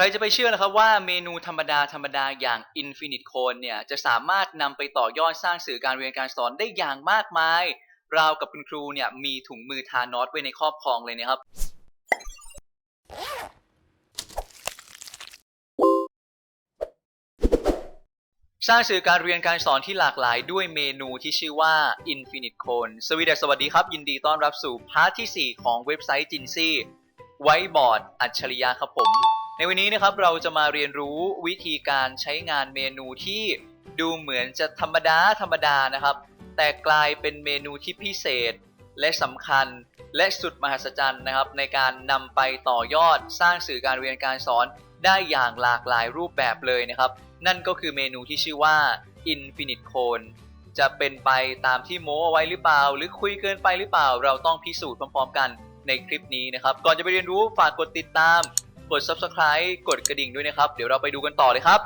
ครจะไปเชื่อนะครับว่าเมนูธรรมดาธรรมดาอย่าง Infinite Cone เนี่ยจะสามารถนำไปต่อยอดสร้างสื่อการเรียนการสอนได้อย่างมากมาย ราวกับคุณครูเนี่ยมีถุงมือทานอสไว้ในครอบครองเลยนะครับสร้างสื่อการเรียนการสอนที่หลากหลายด้วยเมนูที่ชื่อว่า Infinite Cone สวีเดสวัสดีครับ ยินดีต้อนรับสู่พาร์ทที่ 4 ของเว็บไซต์จินซี่ไวบอร์ดอัจฉริยะครับผม ในวันนี้นะครับเราจะมาเรียนรู้วิธีการใช้งานเมนูที่ดูเหมือนจะธรรมดาธรรมดานะครับ แต่กลายเป็นเมนูที่พิเศษ และสำคัญและสุดมหัศจรรย์นะครับ ในการนำไปต่อยอดสร้างสื่อการเรียนการสอนได้อย่างหลากหลายรูปแบบเลยนะครับ นั่นก็คือเมนูที่ชื่อว่า Infinite Cone จะเป็นไปตามที่โม้เอาไว้หรือเปล่า หรือคุยเกินไปหรือเปล่า เราต้องพิสูจน์พร้อมๆกันในคลิปนี้นะครับ ก่อนจะไปเรียนรู้ฝากกดติดตาม กด Subscribe กดกระดิ่งด้วยนะครับ เดี๋ยวเราไปดูกันต่อเลยครับ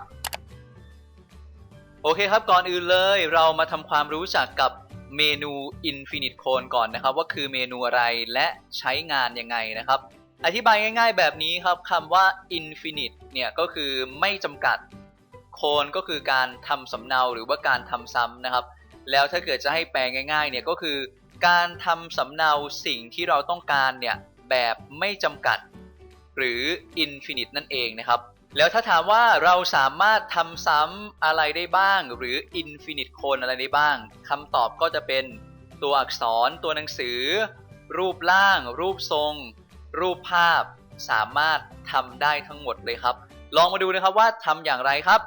โอเคครับก่อนอื่นเลย เรามาทำความรู้จักกับเมนู Infinite Cone ก่อนนะครับ ว่าคือเมนูอะไรและใช้งานยังไงนะครับ อธิบายง่าย ๆ แบบนี้ครับคำว่า Infinite เนี่ยก็คือไม่จำกัดโคนก็คือการทำสำเนาหรือว่าการทำซ้ำนะครับ แล้วถ้าเกิดจะให้แปลง่ายๆเนี่ยก็คือ การทำสำเนาสิ่งที่เราต้องการเนี่ยแบบไม่จำกัด หรือ infinite นั่นเองนะครับ แล้วถ้าถามว่าเราสามารถทำซ้ำอะไรได้บ้าง หรือ infinite cone อะไรได้บ้างคำตอบก็จะเป็นตัวอักษรตัวหนังสือ รูปร่าง รูปทรง รูปภาพ สามารถทำได้ทั้งหมดเลยครับ ลองมาดูนะครับว่าทำอย่างไรครับ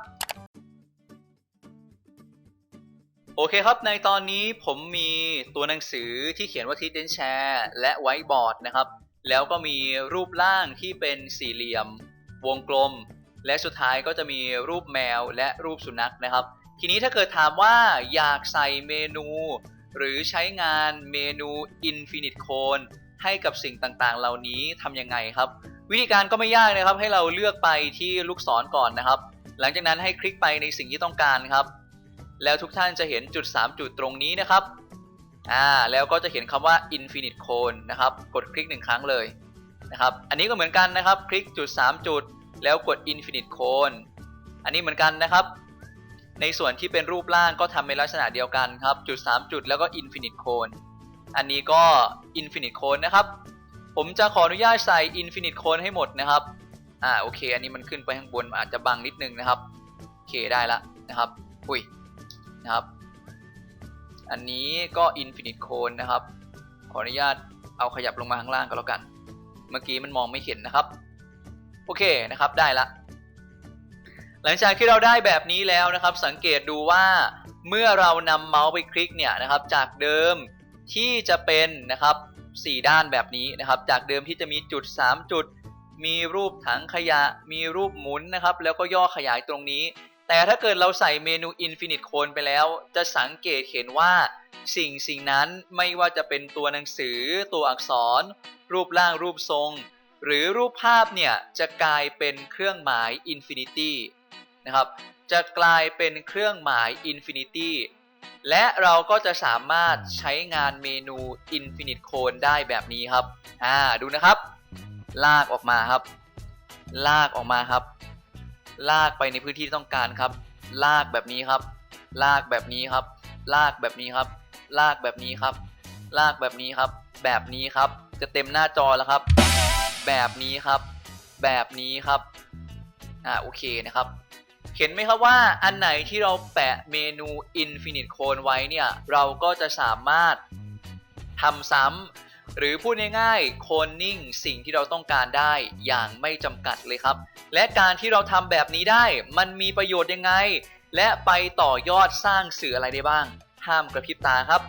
โอเคครับ ในตอนนี้ผมมีตัวหนังสือที่เขียนว่า Teach and Share และ Whiteboard นะครับ แล้วก็มีรูปร่างที่เป็นสี่เหลี่ยม วงกลม และสุดท้ายก็จะมีรูปแมวและรูปสุนัขนะครับ ทีนี้ถ้าเกิดถามว่าอยากใส่เมนู หรือใช้งานเมนู Infinite Cone ให้กับสิ่งต่างๆ เหล่านี้ทำยังไงครับ วิธีการก็ไม่ยากนะครับ ให้เราเลือกไปที่ลูกศรก่อนนะครับ หลังจากนั้นให้คลิกไปในสิ่งที่ต้องการครับ แล้วทุกท่านจะเห็นจุด 3 จุดตรงนี้นะครับ อ่าแล้วก็จะเขียนคำว่า infinite cone นะครับ กดคลิกหนึ่งครั้งเลยนะครับ อันนี้ก็เหมือนกันนะครับ คลิกจุด 3 จุด แล้วกด infinite cone อันนี้เหมือนกันนะครับ ในส่วนที่เป็นรูปร่างก็ทำในลักษณะเดียวกันครับ จุด 3 จุดแล้วก็ infinite cone อันนี้ก็ infinite cone นะครับ ผมจะขออนุญาตใส่ infinite cone ให้หมดนะครับ อ่าโอเค อันนี้มันขึ้นไปข้างบนอาจจะบังนิดนึงนะครับ โอเคได้ละนะครับ อุ้ยนะครับ อันนี้ก็ Infinite Cone นะครับ ขออนุญาตเอาขยับลงมาข้างล่างก็แล้วกัน เมื่อกี้มันมองไม่เห็นนะครับ โอเคนะครับได้ละ หลังจากที่เราได้แบบนี้แล้วนะครับ สังเกตดูว่าเมื่อเรานำเมาส์ไปคลิกเนี่ยนะครับ จากเดิมที่จะเป็นนะครับ 4 ด้านแบบนี้นะครับ จากเดิมที่จะมีจุด 3 จุด มีรูปถังขยะ มีรูปหมุนนะครับ แล้วก็ย่อขยายตรงนี้ แต่ถ้าเกิดเราใส่เมนู Infinite Cone ไปแล้ว จะสังเกตเห็นว่าสิ่งสิ่งนั้นไม่ว่าจะเป็นตัวหนังสือ ตัวอักษร รูปร่างรูปทรง หรือรูปภาพเนี่ย จะกลายเป็นเครื่องหมาย Infinity นะครับ จะกลายเป็นเครื่องหมาย Infinity และเราก็จะสามารถใช้งานเมนู Infinite Cone ได้แบบนี้ครับ อ่า ดูนะครับ ลากออกมาครับ ลากออกมาครับ ลากไปในพื้นที่ที่ต้องการครับ ลากแบบนี้ครับ ลากแบบนี้ครับ ลากแบบนี้ครับ ลากแบบนี้ครับ ลากแบบนี้ครับ แบบนี้ครับ จะเต็มหน้าจอแล้วครับ แบบนี้ครับ แบบนี้ครับ อ่าโอเคนะครับ เห็นไหมครับว่าอันไหนที่เราแปะเมนู Infinite Cone ไว้เนี่ย เราก็จะสามารถทำซ้ำ หรือพูดง่ายๆ โคนนิ่งสิ่งที่เราต้องการได้อย่างไม่จำกัดเลยครับ และการที่เราทำแบบนี้ได้มันมีประโยชน์ยังไง และไปต่อยอดสร้างสื่ออะไรได้บ้าง ห้ามกระพริบตาครับ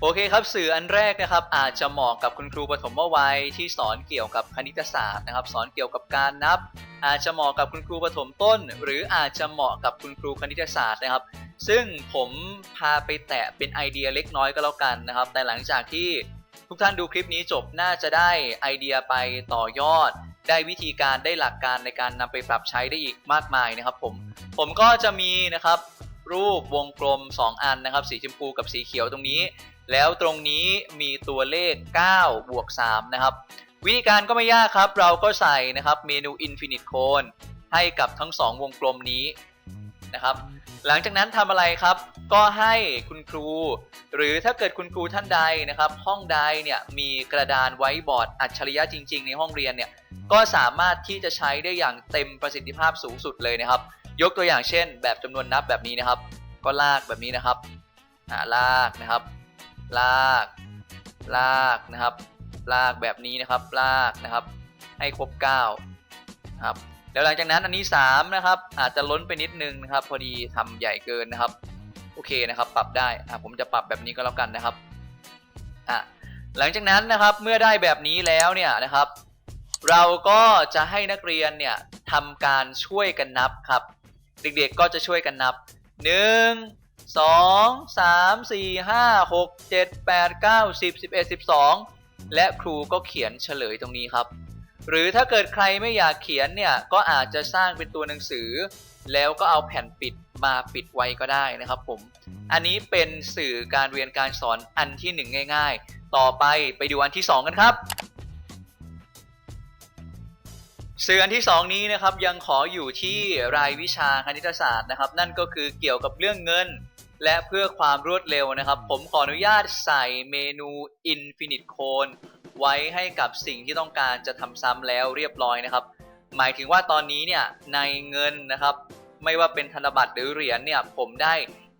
โอเคครับสื่ออันแรกนะครับอาจจะเหมาะกับคุณครูปฐมวัยที่สอนเกี่ยวกับคณิตศาสตร์นะครับ สอนเกี่ยวกับการนับ อาจจะเหมาะกับคุณครูปฐมต้น หรืออาจจะเหมาะกับคุณครูคณิตศาสตร์นะครับ ซึ่งผมพาไปแตะเป็นไอเดียเล็กน้อยก็แล้วกันนะครับ แต่หลังจากที่ทุกท่านดูคลิปนี้จบน่าจะได้ไอเดียไปต่อยอด ได้วิธีการได้หลักการในการนำไปปรับใช้ได้อีกมากมายนะครับผม ผมก็จะมีนะครับรูปวงกลม 2 อันนะครับ สีชมพูกับสีเขียวตรงนี้ แล้วตรงนี้มีตัวเลข 9 บวก 3 นะครับ วิธีการก็ไม่ยากครับ เราก็ใส่นะครับเมนู Infinite Cone ให้กับทั้ง 2 วงกลมนี้ นะครับ หลังจากนั้นทำอะไรครับ ก็ให้คุณครู หรือถ้าเกิดคุณครูท่านใดนะครับ ห้องใดเนี่ยมีกระดานไว้บอร์ดอัจฉริยะจริง ๆ ในห้องเรียนเนี่ยก็สามารถที่จะใช้ได้อย่างเต็มประสิทธิภาพสูงสุดเลยนะครับ ยกตัวอย่างเช่น แบบจำนวนนับแบบนี้นะครับ ก็ลากแบบนี้นะครับลากนะครับ ลาก ลากนะครับ ลากแบบนี้นะครับ ลากนะครับ ให้ครบ9นะครับ แล้วหลังจากนั้นอันนี้ 3 นะครับ อาจจะล้นไปนิดนึงนะครับ พอดีทำใหญ่เกินนะครับ โอเคนะครับ ปรับได้อะผมจะปรับแบบนี้ก็แล้วกันนะครับอะหลังจากนั้นนะครับเมื่อได้แบบนี้แล้วเนี่ยนะครับ เราก็จะให้นักเรียนเนี่ยทำการช่วยกันนับครับ เด็กๆก็จะช่วยกันนับ 1 2 3 4 5 6 7 8 9 10 11 12 และครูก็เขียนเฉลยตรงนี้ครับ หรือถ้าเกิดใครไม่อยากเขียนเนี่ยก็อาจจะสร้างเป็นตัวหนังสือ แล้วก็เอาแผ่นปิดมาปิดไว้ก็ได้นะครับผม อันนี้เป็นสื่อการเรียนการสอนอันที่หนึ่งง่าย ๆ ต่อไปไปดูอันที่สองกันครับ สื่ออันที่2นี้นะครับยังขออยู่ที่รายวิชาคณิตศาสตร์นะครับ นั่นก็คือเกี่ยวกับเรื่องเงิน และเพื่อความรวดเร็วนะครับ ผมขออนุญาตใส่เมนู Infinite Cone ไว้ให้กับสิ่งที่ต้องการจะทำซ้ำแล้วเรียบร้อยนะครับ หมายถึงว่าตอนนี้เนี่ยในเงินนะครับ ไม่ว่าเป็นธนบัตรหรือเหรียญเนี่ยผมได้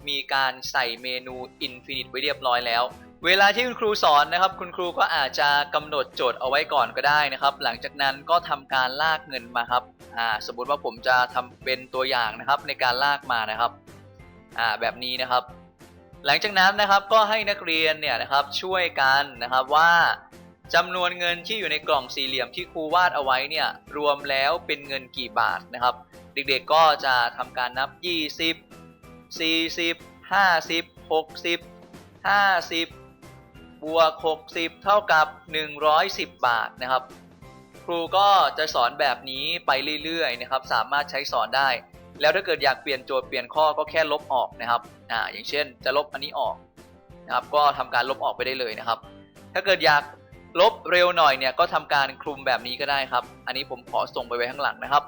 มีการใส่เมนู Infinite ไว้เรียบร้อยแล้ว เวลาที่คุณครูสอนนะครับ คุณครูก็อาจจะกำหนดโจทย์เอาไว้ก่อนก็ได้นะครับ หลังจากนั้นก็ทำการลากเงินมาครับอ่าสมมุติว่าผมจะทำเป็นตัวอย่างนะครับในการลากมานะครับอ่าแบบนี้นะครับ หลังจากนั้นนะครับก็ให้นักเรียนเนี่ยนะครับช่วยกันนะครับว่า จำนวนเงินที่อยู่ในกล่องสี่เหลี่ยมที่ครูวาดเอาไว้เนี่ยรวมแล้วเป็นเงินกี่บาทนะครับ เด็กๆก็จะทำการนับ 20 40 50 60 50 บวก 60 เท่ากับ 110 บาทนะครับ ครูก็จะสอนแบบนี้ไปเรื่อยๆนะครับ สามารถใช้สอนได้ แล้วถ้าเกิดอยากเปลี่ยนโจทย์เปลี่ยนข้อก็แค่ลบออกนะครับอ่าอย่างเช่น จะลบอันนี้ออกนะครับ ก็ทำการลบออกไปได้เลยนะครับ ถ้าเกิดอยาก ลบเร็วหน่อยเนี่ยก็ทำการคลุมแบบนี้ก็ได้ครับ อันนี้ผมขอส่งไปไว้ข้างหลังนะครับ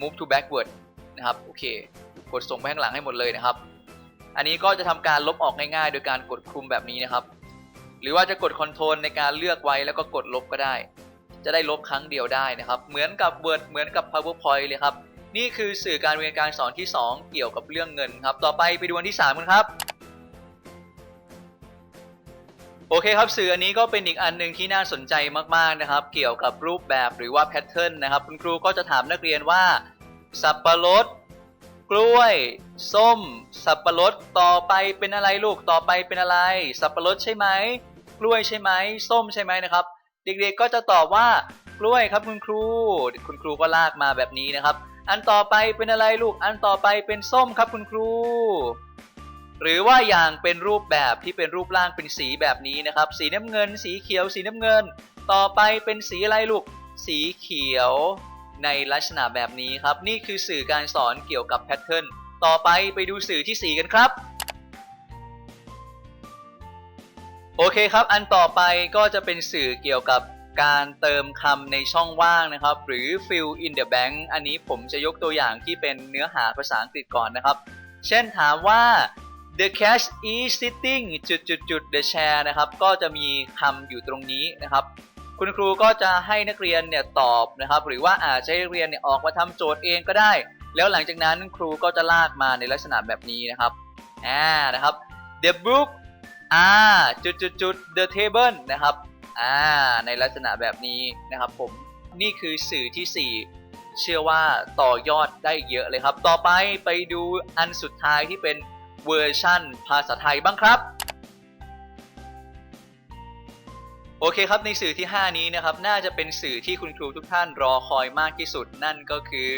move to backward นะครับโอเค กดส่งไปข้างหลังให้หมดเลยนะครับ อันนี้ก็จะทำการลบออกง่ายๆ โดยการกดคลุมแบบนี้นะครับ หรือว่าจะกด Ctrl ในการเลือกไว้แล้วก็กดลบก็ได้ จะได้ลบครั้งเดียวได้นะครับ เหมือนกับ Word เหมือนกับ PowerPoint เลยครับ นี่คือสื่อการเรียนการสอนที่ 2 เกี่ยวกับเรื่องเงินครับ ต่อไปไปดูอันที่3กันครับ โอเคครับสื่ออันนี้ก็เป็นอีกอันหนึ่งที่น่าสนใจมากๆนะครับ เกี่ยวกับรูปแบบหรือว่าแพทเทิร์นนะครับ คุณครูก็จะถามนักเรียนว่า สับปะรด กล้วย ส้ม สับปะรดต่อไปเป็นอะไรลูกต่อไปเป็นอะไร สับปะรดใช่ไหมกล้วยใช่ไหมส้มใช่ไหมนะครับ เด็กๆก็จะตอบว่ากล้วยครับคุณครู คุณครูก็ลากมาแบบนี้นะครับ อันต่อไปเป็นอะไรลูกอันต่อไปเป็นส้มครับคุณครู หรือว่าอย่างเป็นรูปแบบที่เป็นรูปร่างเป็นสีแบบนี้นะครับ สีน้ำเงิน สีเขียว สีน้ำเงิน ต่อไปเป็นสีอะไรลูก สีเขียวในลักษณะแบบนี้ครับ นี่คือสื่อการสอนเกี่ยวกับแพทเทิร์น ต่อไปไปดูสื่อที่ 4 กันครับ โอเคครับ อันต่อไปก็จะเป็นสื่อเกี่ยวกับการเติมคำในช่องว่างนะครับ หรือ fill in the blank อันนี้ผมจะยกตัวอย่างที่เป็นเนื้อหาภาษาอังกฤษก่อนนะครับ เช่นถามว่า the cat is sitting จุดจุดจุด the chair นะครับ ก็จะมีคำอยู่ตรงนี้นะครับ คุณครูก็จะให้นักเรียนเนี่ยตอบนะครับ หรือว่าอาจจะให้นักเรียนเนี่ยออกมาทำโจทย์เองก็ได้ แล้วหลังจากนั้นครูก็จะลากมาในลักษณะแบบนี้นะครับ อ่า นะครับ the book อ่า จุดจุดจุด the table นะครับ อ่า ในลักษณะแบบนี้นะครับผม นี่คือสื่อที่ 4เชื่อว่าต่อยอดได้เยอะเลยครับ ต่อไปไปดูอันสุดท้ายที่เป็น เวอร์ชั่นภาษาไทยบ้างครับ โอเคครับในสื่อที่ 5 นี้นะครับ น่าจะเป็นสื่อที่คุณครูทุกท่านรอคอยมากที่สุดนั่นก็คือ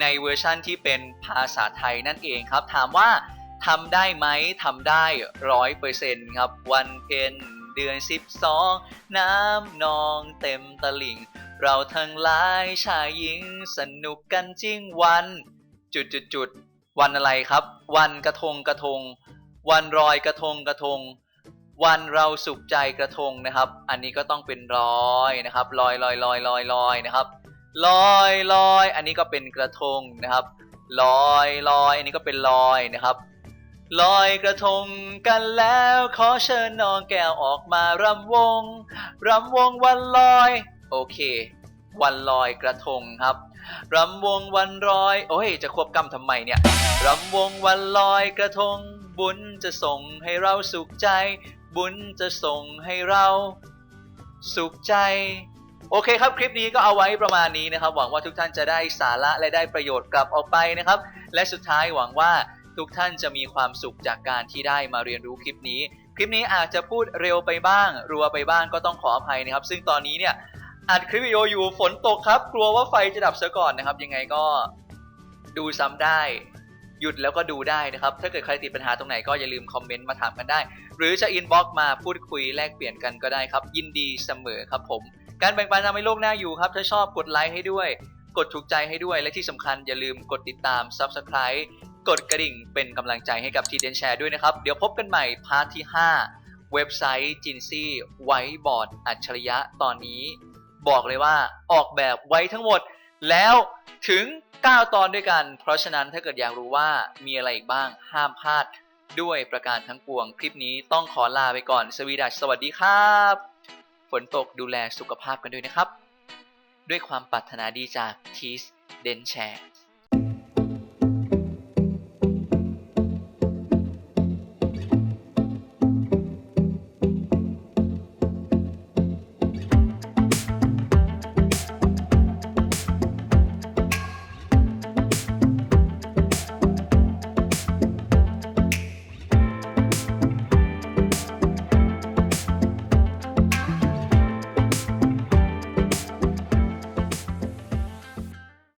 ในเวอร์ชั่นที่เป็นภาษาไทยนั่นเองครับ ถามว่าทำได้ไหมทำได้ร้อยเปอร์เซ็นต์ครับ วันเพ็ญเดือน 12 น้ำนองเต็มตลิ่ง เราทั้งหลายชายหญิงสนุกกันจริงวัน จุดจุดจุด วันอะไรครับ วันกระทงกระทง วันรอยกระทงกระทง วันเราสุขใจกระทงนะครับ อันนี้ก็ต้องเป็นลอยนะครับลอยลอยลอยลอยลอยนะครับลอยลอยอันนี้ก็เป็นกระทงนะครับลอยลอยอันนี้ก็เป็นลอยนะครับลอยกระทงกันแล้วขอเชิญน้องแก้วออกมารำวงรำวงวันลอย โอเค วันลอยกระทงครับ รำวงวันลอย โอ้ย จะควบกำทำไมเนี่ย รำวงวันลอยกระทง บุญจะส่งให้เราสุขใจ บุญจะส่งให้เราสุขใจ โอเคครับ คลิปนี้ก็เอาไว้ประมาณนี้นะครับ หวังว่าทุกท่านจะได้สาระและได้ประโยชน์กลับออกไปนะครับ และสุดท้ายหวังว่าทุกท่านจะมีความสุขจากการที่ได้มาเรียนรู้คลิปนี้ คลิปนี้อาจจะพูดเร็วไปบ้าง รัวไปบ้างก็ต้องขออภัยนะครับ ซึ่งตอนนี้เนี่ย อัดคลิปวิดีโออยู่ฝนตกครับ กลัวว่าไฟจะดับซะก่อนนะครับ ยังไงก็ดูซ้ำได้ หยุดแล้วก็ดูได้นะครับ ถ้าเกิดใครติดปัญหาตรงไหนก็อย่าลืมคอมเมนต์มาถามกันได้ หรือจะอินบ็อกซ์มาพูดคุยแลกเปลี่ยนกันก็ได้ครับ ยินดีเสมอครับผม การแบ่งปันทำให้โลกน่าอยู่ครับ ถ้าชอบกดไลค์ให้ด้วย กดถูกใจให้ด้วย และที่สำคัญอย่าลืมกดติดตาม Subscribe กดกระดิ่งเป็นกำลังใจให้กับทีเดนแชร์ด้วยนะครับ เดี๋ยวพบกันใหม่พาร์ทที่ 5 เว็บไซต์จินซี่ไวบอร์ดอัจฉริยะตอนนี้ บอกเลยว่าออกแบบไว้ทั้งหมดแล้วถึง 9 ตอนด้วยกัน เพราะฉะนั้นถ้าเกิดอยากรู้ว่ามีอะไรอีกบ้างห้ามพลาดด้วยประการทั้งปวง คลิปนี้ต้องขอลาไปก่อน สวีดัสสวัสดีครับ ฝนตกดูแลสุขภาพกันด้วยนะครับ ด้วยความปรารถนาดีจากทีสเดนแชร์